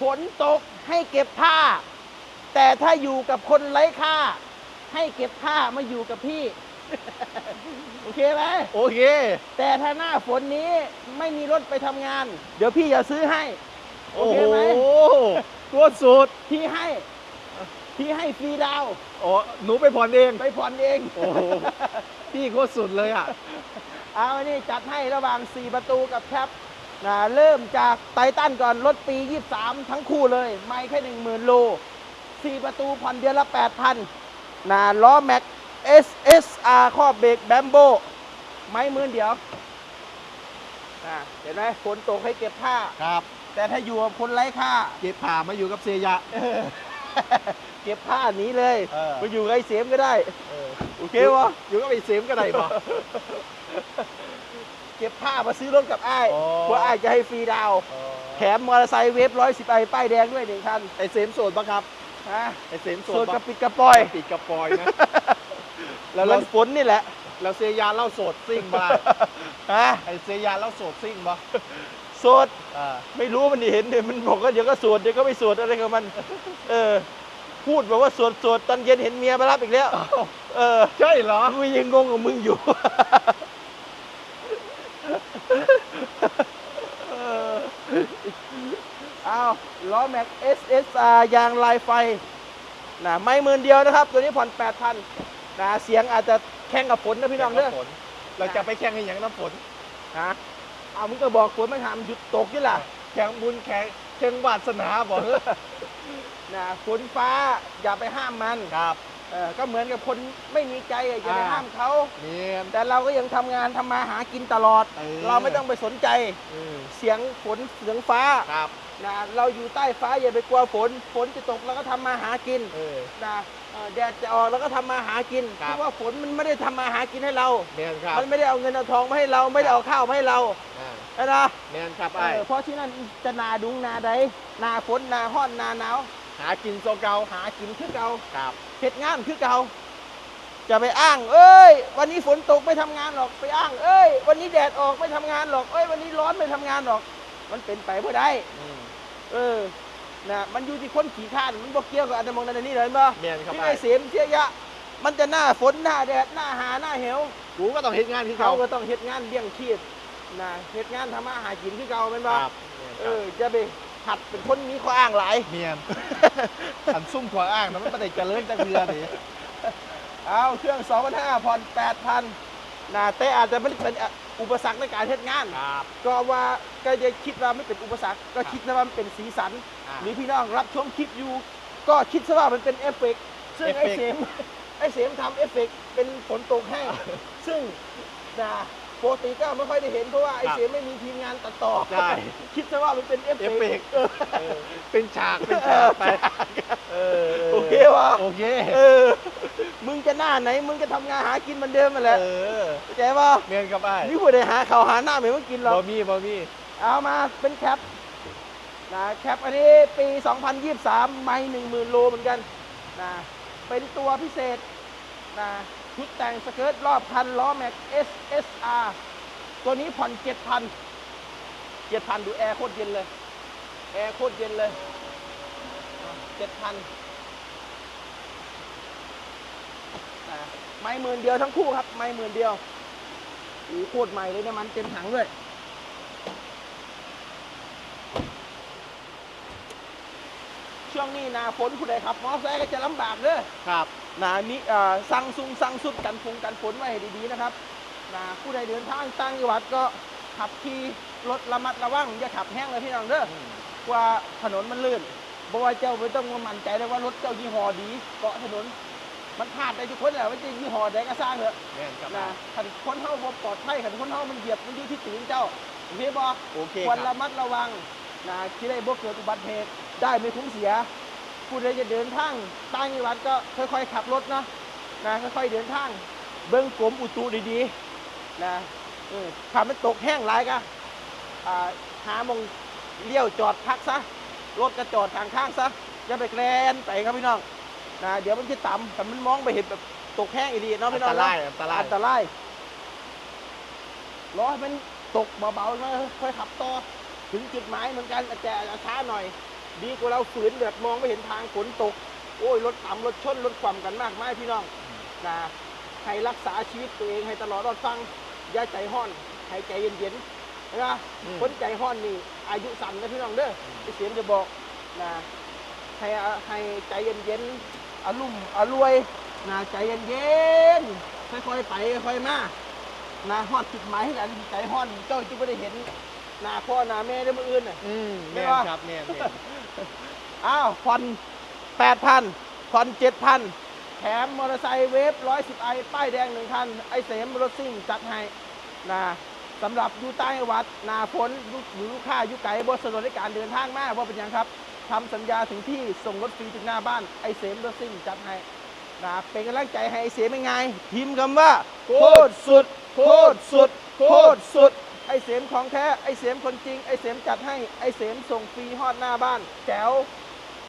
ฝนตกให้เก็บผ้า แต่ถ้าอยู่กับคนไร้ค่า ให้เก็บผ้ามาอยู่กับพี่ โอเคไหมโอเค แต่ถ้าหน้าฝนนี้ไม่มีรถไปทำงาน เดี๋ยวพี่จะซื้อให้ โอโอ้เคโหไหม ตัวสุดพี่ให้ พี่ให้ฟรีดาวน์โอ้หนูไปผ่อนเอง ไปผ่อนเอง โอ้โห พี่โคตรสุดเลยอะ เอาอันนี้จัดให้ระหว่าง 4 ประตูกับแคป นะเริ่มจากไททันก่อนรถปี 23 ทั้งคู่เลย ไม่แค่ 10,000 โล 4 ประตูผ่อนเดือนละ 8,000นะล้อแม็ก SSR ครอบเบรกแบมโบไม้หมื่นเดียวนะเห็นไหมฝนตกให้เก็บผ้า ครับ แต่ถ้าอยู่กับคนไร้ค่า เก็บผ่ามาอยู่กับเซียยะ เก็บผ้าหนีเลยเออ ไปอยู่กับไอ้เสียมก็ได้เออโอเควะอยู่ก็ไปเสมก็ได้ปะ เก็บผ้ามาซื้อรถกับไอ้ายอ๋อ เพื่อไอ้ายจะให้ฟรีดาวน์แถมมอเตอร์ไซค์เวฟร้อยสิบไอป้ายแดงด้วยหนึ่งคันไอเสมโสดปะครับฮะไอเสมโสส่ดวนปะกระปิดกระปอยปิดกระปอยนะ แล้แล้ววฝนนี่แหละแล้วเซียยาเล่าโสดซิ่งบ้าฮะไอเซียยาเล่าโสดซิ่งบ้าโสด อ่าไม่รู้มันเห็นเดี๋ยวมันบอกว่าเดี๋ยวก็โสดเดี๋ยวก็ไม่โสดอะไรของมัน เออ พูดแบบว่าโสดโสดตอนเย็นเห็นเมียมารับอีกแล้ว เออใช่เหรอกูยังงงกับมึงอยู่ เออเอา ล้อแม็ก SSR ยางลายไฟนะไม่หมื่นเดียวนะครับ ตัวนี้ผ่อน 8,000นะเสียงอาจจะแข่งกับฝนนะพี่น้องเด้อฝนเราจะไปแข่งให้อย่างน้ำฝนฮะเอามึงก็บอกฝนไม่ทำหยุดตกนี่ล่ะแข่งบุญแข่งแข่งวาสนาบอกเถอะนะฝนฟ้าอย่าไปห้ามมันครับ เออก็เหมือนกับคนไม่มีใจอะอย่าไปอ่า ห้ามเขา เนียน แต่เราก็ยังทำงานทำมาหากินตลอด เออ เราไม่ต้องไปสนใจอืมเสียงฝนเสียงฟ้าครับนะเราอยู่ใต้ฟ้าอย่าไปกลัวฝน ฝนจะตกเราก็ทำมาหากินเออ นะเอ่อแดดจะออกเราก็ทำมาหากินครับเพราะว่าฝนมันไม่ได้ทำมาหากินให้เรา เนียนครับมันไม่ได้เอาเงินเอาทองมาให้เราไม่ได้เอาข้าวมาให้เราอ่าใช่นะเนียนครับเอไอ้อเพราะที่นั่นจะนาดุงนาใดนาฝนนาห้อนนาหนาว หากินโซเกาหากินคือเก่าครับเฮ็ดงานคือเก่าจะไปอ้าง เอ้ย วันนี้ฝนตกไม่ทำงานหรอกไปอ้าง เอ้ย วันนี้แดดออกไม่ทำงานหรอกเอ้ยวันนี้ร้อนไม่ทำงานหรอก มันเป็นไปไม่ได้อืมเออนะมันอยู่ที่คนขี่ข้านมันบอกเกี่ยวกับอันนั้นมองนั้นอันนี้เลยมั้ยเนียนครับที่ไอ้ไอ้เสมเสียยะ มันจะหน้าฝนหน้าแดดหน้าหาหน้าเหวกูก็ต้องเฮ็ดงานที่เขาเขาก็ต้องเฮ็ดงานเลี้ยงชีพนะเฮ็ดงานทำมาหากินคือเก่าแม่นบ่ครับเออจะไป หัดเป็นคนมีข้ออ้างหลายเนียน อันซุ่มขวาอ้างนะมันไม่ได้เจริญจักเรือดิเอาเครื่อง2,500ผ่อน8,000นะแต่อาจจะไม่ได้เป็นอุปสรรคในการเฮ็ดงาน ครับก็ว่าก็จะคิดว่าไม่เป็นอุปสรรค ก็คิดว่ามันเป็นสีสัน อ่าหรือพี่น้องรับชมคลิปอยู่ ก็คิดซะว่ามันเป็นเอฟเฟกต์ซึ่งเอฟไอ้เฟเสกต์มไอ้เสมทำเอฟเฟกต์เป็นฝนตกให้ซึ่งนะ ปกติก็ไม่ค่อยได้เห็นเพราะว่าไอ้เสมไม่มีทีมงานตัดต่อใช่ คิดซะว่ามันเป็นเอฟเอฟเฟเฟกกต์ต์เออเป็นฉาก เป็นฉากไปเออโอเควะโอเคเออมึงจะหน้าไหน มึงจะทำงานหากินเหมือนเดิมมาแหละเออเข้าใจป่ะเนียนครับไอ้นี่ผู้ใดหาข่าวหาหน้าไม่มากินหรอกบอมี่บอมี่เอามาเป็นแคปนะแคปอันนี้ปี 2023 ไม่10,000 โลเหมือนกันนะเป็นตัวพิเศษ นะชุดแต่งสเกิร์ตรอบคันล้อแม็ก SSR ตัวนี้ผ่อน 7,000 7,000 ดูแอร์โคตรเย็นเลย แอร์โคตรเย็นเลย 7,000นไม่หมื่นเดียวทั้งคู่ครับ ไม่หมื่นเดียวโอ้โหโคตรใหม่เลยน้ำมันเต็มถังด้วย ช่วงนี้หนาฝนผู้ใดขับมอเตอร์ไซค์ก็จะลำบากเด้อครับหนามีเอ่อสั่งซุงสั่งสุดกันฟงกันฝนไว้ให้ดีๆนะครับหนาผู้ใดเดินทางต่างจังหวัดก็ขับขี่รถระมัดระวังอย่าขับแห้งเลยพี่น้องเด้อกว่าถนนมันลื่นเพราะว่าเจ้าไม่ต้องมามั่นใจเลยว่ารถเจ้ายี่ห้อดีเกาะถนนมันพลาดได้ทุกคนแหละว่าจะยี่ห้อใดก็สร้างเถอะเนียนครับนะขันคนเฮาบ่ปลอดภัยขันคนเฮามันเหยียบมันอยู่ที่ตีนเจ้าโอเคบ่โอเคควรครัระบมัดระวัง นะที่ได้บ่เกิดอุบัติเหตุได้ไม่คุ้มเสียผู้ใดจะเดินทางต่างจังหวัดก็ค่อยๆ ขับรถเนาะนะค่อยๆเดินทาง เบิ้งกรมอุตุดีๆนะเออถ้ามันตกแห้งหลายก็อ่าหาหมองเลี้ยวจอดพักซะรถก็จอดทางข้างซะอย่าไปแกลนไปครับพี่น้องนะเดี๋ยวมันจะต่ำแต่มันมองไปเห็นแบบตกแห้งอีดีเนาะอัพี่นน้อตงเนาะรายอันตรายอันตรายรอให้มันตกเบาๆนะค่อยขับต่อ ถึงจุดหมายเหมือนกันแต่ช้าหน่อย ดีกว่าเราฝืนแบบมองไม่เห็นทางฝนตก โอ้ยรถต่ำรถชนรถความกันมากมายพี่น้องนะให้รักษาชีวิตตัวเองให้ตลอดรอดฟังอย่าใจห้อนให้ใจเย็นๆนะอืมคนใจห้อนนี่อายุสั้นนะพี่น้องเด้อไอเสียมจะบอกนะให้ให้ใจเย็นๆอารมณ์อรวยนะใจเย็นๆค่อยๆไปค่อยๆมานะฮอดจุดหมายให้กันใจห้อนเจ้าจะไม่ได้เห็น หน้าพ่อหน้าแม่ได้อมืออื่นน่ะ อืมไม่แม่นว่าครับแม่นแม่นอ้าวผ่อนแปดพันผ่อนเจ็ดพันแถมมอเตอร์ไซค์เวฟร้อยสิบไอป้ายแดงหนึ่งคัน ไอเสมรถซิ่งจัดให้นะสำหรับอยู่ใต้วัดนาพ้นอยู่หรือลูกค้าอยู่ไกลบสะดวกในการเดินทางมากว่าเป็นหยังครับทำสัญญาถึงที่ส่งรถฟรีถึงหน้าบ้านไอเสมรถซิ่งจัดให้นะเป็นกำลังใจให้ไอเสมยังไงพิมพ์คำว่าโคตรสุดโคตรสุดโคตรสุด ไอเสมของแท้ไอเสมคนจริงไอเสมจัดให้ไอเสมส่งฟรีฮอดหน้าบ้านแจ๋ว